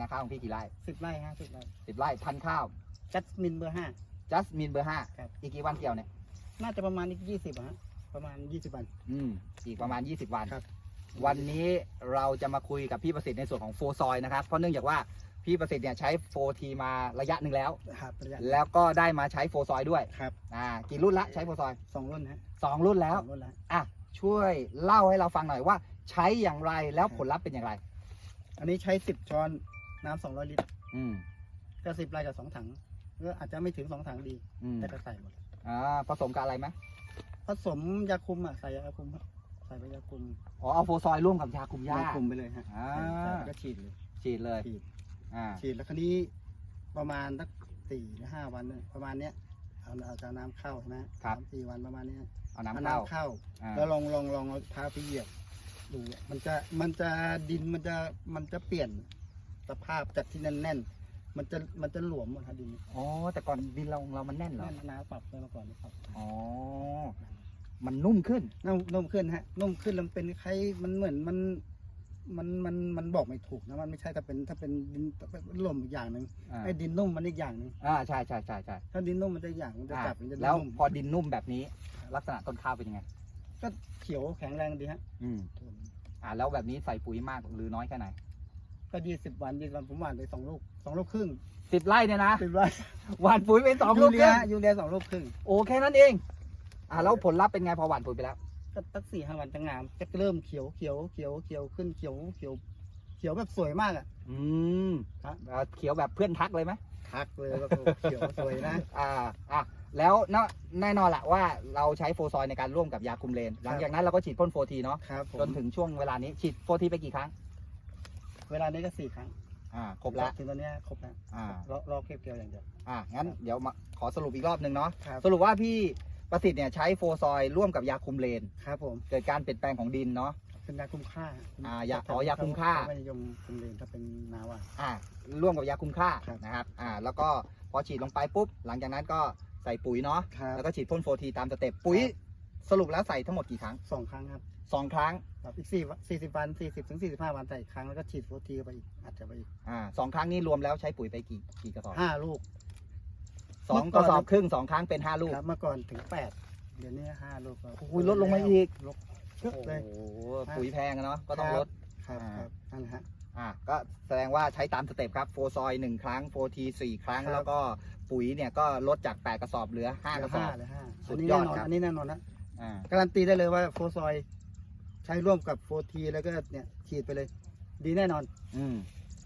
นาข้าวของพี่กี่ไร่สิบไร่ฮะสิบไร่สิบไร่พันธุ์ข้าวจัสมินเบอร์ห้า จัสมินเบอร์ห้าครับ อีกกี่วันเกี่ยวเนี่ยน่าจะประมาณอีกยี่สิบฮะประมาณยี่สิบวัน อืมอีกประมาณ 20 วัน ครับ วันนี้เราจะมาคุยกับพี่ประสิทธิ์ในส่วนของโฟซอยนะครับ เพราะเนื่องจากว่าพี่ประสิทธิ์เนี่ยใช้โฟทีมาระยะหนึ่งแล้ว ครับระยะแล้วก็ได้มาใช้โฟซอยด้วยครับอ่ากี่รุ่นละใช้โฟซอยสองรุ่นฮะสองรุ่นแล้ว สองรุ่นแล้ว อะช่วยเล่าให้เราฟังหน่อยว่า ใช้อย่างไรแล้วผลลัพธ์เป็นอย่างไร อันนี้ใช้สิบช้อน น้ำสองร้อยลิตรอืมก็สิบไร่กับสองถังก็อาจจะไม่ถึงสองถังดี อืมแต่ก็ใส่หมด อ่าผสมกับอะไรไหมผสมยาคุมอะใส่ยาคุมครับใส่ไปยาคุมอ๋อเอาโฟซอยร่วมกับยาคุมหญ้าคุมไปเลยฮะอ่าใส่แล้วก็ฉีดเลยฉีดเลยฉีดอ่าฉีดแล้วคราวนี้ประมาณสักสี่หรือห้าวันเนี่ยประมาณเนี้ยเอาเอาจะเอาน้ำเข้าใช่ไหมสามสี่วันประมาณเนี้ยเอาน้ำเอาเข้าน้ำเข้า อ่าแล้วลองลองลองเอาเท้าไปเหยียบดูอะมันจะมันจะดินมันจะมันจะเปลี่ยน สภาพจากที่แน่นๆมันจะมันจะหลวมหมดครับดินอ๋อ แต่ก่อนดินเราเรามันแน่นเหรอ แน่นน้ำปรับไปมาก่อนนะครับอ๋อ มันนุ่มขึ้น นุ่มนุ่มขึ้นฮะนุ่มขึ้นแล้วมันเป็นคล้ายมันเหมือนมันมันมันมันบอกไม่ถูกนะมันไม่ใช่ถ้าเป็นถ้าเป็นดินถ้าเป็นลมอีกอย่างหนึ่งอ่า ไอ้ดินนุ่มมันอีกอย่างหนึ่งอ่าใช่ใช่ใช่ใช่ถ้าดินนุ่มมันจะอย่างมันจะอ่าจับมันจะแล้วนุ่มพอดินนุ่มแบบนี้ ลักษณะต้นข้าวเป็นยังไง ก็เขียวแข็งแรงดีฮะอืม อ่าแล้วแบบนี้ใส่ปุ๋ยมากหรือน้อยแค่ไหน ก็ยี่สิบวันยี่สิบวันผมหว่านไปสองลูกสองลูกครึ่งสิบไร่เนี่ยนะสิบไร่หว่านปุ๋ยไปสองยูลูกเรีคยรึ่งยูเรียสองลูกครึ่งโอ้แค่นั้นเอง อ่าแล้วผลลัพธ์เป็นไงพอหว่านปุ๋ยไปแล้ว ก็ตั้งสี่ห้าวันจะงามจะเริ่มเขียวเขียวเขียวเขียวขึ้นเขียวเขียวเขียวแบบสวยมากอะ อืมครับ เอ่อเขียวแบบเพื่อนทักเลยไหมทักเลยว่าโอ้เขียวสวยนะ อ่าอะแล้วเนาะแน่นอนแหละว่าเราใช้โฟซอยในการร่วมกับยาคุมเลน หลังจากนั้นเราก็ฉีดพ่นโฟทีเนาะครับผมจนถึงช่วงเวลานี้ฉีดโฟทีไปกี่ครั้ง เวลานี้ก็สี่ครั้งอ่าครบแล้วถึงตอนเนี้ยครบแล้วอ่ารอรอเก็บเกี่ยวอย่างเดียว อ่างั้นเดี๋ยวมาขอสรุปอีกรอบหนึ่งเนาะครับสรุปว่าพี่ประสิทธิ์เนี่ยใช้โฟซอยร่วมกับยาคุมเลนครับผมเกิดการเปลี่ยนแปลงของดินเนาะเป็นยาคุมค่าอ่ายาอ๋อยาคุมค่าไม่นิยมคุมเลนถ้าเป็นนาว่าอ่าร่วมกับยาคุมค่าครับนะครับอ่าแล้วก็พอฉีดลงไปปุ๊บหลังจากนั้นก็ใส่ปุ๋ยเนาะครับแล้วก็ฉีดพ่นโฟทีตามสเต็ปปุ๋ยครับสรุปแล้วใส่ทั้งหมดกี่ครั้งสองครั้งครับ สองครั้งครับอีกสี่สี่สิบวันสี่สิบถึงสี่สิบห้าวันใส่อีกครั้งแล้วก็ฉีดโฟทีเข้าไปอีกอาจจะไปอีกอ่าสองครั้งนี้รวมแล้วใช้ปุ๋ยไปกี่กี่กระสอบห้าลูก สองเมื่กอก่อนระสอบครึ่งสองครั้งเป็นห้าลูกครับเมื่อก่อนถึงแปดเดี๋ยวนี้ห้าลูกก็โอ้ยลดลงมาอีกลดโอ้เลย โหปุ๋ยแพงอะเนาะก็ต้องลด ครับอ่า ครับนั่นแหละฮะ อ่าก็แสดงว่าใช้ตามสเต็ปครับโฟซอยหนึ่งครั้งโฟทีสี่ครั้ง ครับ แล้วก็ปุ๋ยเนี่ยก็ลดจาก 8 กระสอบเหลือ 5 กระสอบ เหลือห้าสุอัดนนี้ยอแน่ดนอนครับ อันนี้แน่นอนนะอ่าการันตีได้เลยว่าโฟซอย ใช้ร่วมกับโฟทีแล้วก็เนี่ยฉีดไปเลย ดีแน่นอนอืม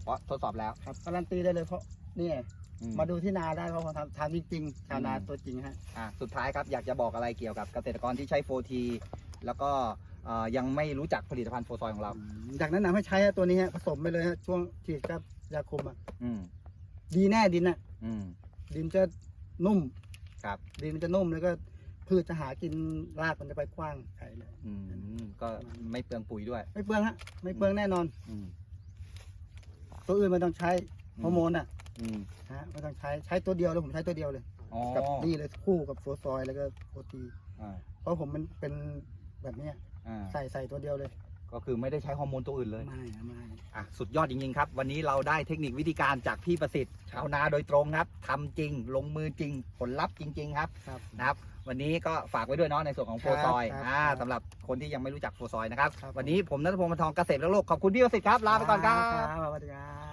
เพราะทดสอบแล้ว ครับการันตีได้เลยเพราะนี่ไงอืม มาดูที่นาได้เพราะผมทำทำจริงๆชาวนาอืมตัวจริงฮะ อ่าสุดท้ายครับ อยากจะบอกอะไรเกี่ยวกับเกษตรกรที่ใช้โฟทีแล้วก็เอ่อยังไม่รู้จักผลิตภัณฑ์โฟซอยของเรา อยากแนะนำให้ใช้ฮะตัวนี้ฮะผสมไปเลยฮะช่วงฉีดกับยาคุมอะอืม ดีแน่ดินอะ อืม ดินจะนุ่มครับ ดินมันจะนุ่มแล้วก็ พืชจะหากินรากมันจะไปกว้างไกลเลย อืมก็ไม่เปลืองปุ๋ยด้วย ไม่เปลืองฮะไม่เปลืองแน่นอน อืมตัวอื่นไม่ต้องใช้ฮอร์โมนอะอืมฮะไม่ต้องใช้ใช้ตัวเดียวเลยผมใช้ตัวเดียวเลย อ๋อกับนี่เลยคู่กับโฟซอยแล้วก็โฟทีอ่าเพราะผมมันเป็นแบบเนี้ยอ่า ใส่ใส่ตัวเดียวเลย ก็คือไม่ได้ใช้ฮอร์โมนตัวอื่นเลยไม่ไม่ อะสุดยอดจริงๆครับ วันนี้เราได้เทคนิควิธีการจากพี่ประสิทธิ์ชาวนาโดยตรงครับทำจริง ลงมือจริง ผลลัพธ์จริง ๆ ครับ ครับ นะครับวันนี้ก็ฝากไว้ด้วยเนาะในส่วนของโฟครับซอยครับอ่าครับสำหรับคนที่ยังไม่รู้จักโฟซอยนะครับ ครับ วันนี้ผมนัทพงศ์มันทองเกษตรและโลกขอบคุณพี่ประสิทธิ์ครับลาไปก่อนครับสวัสดีครับ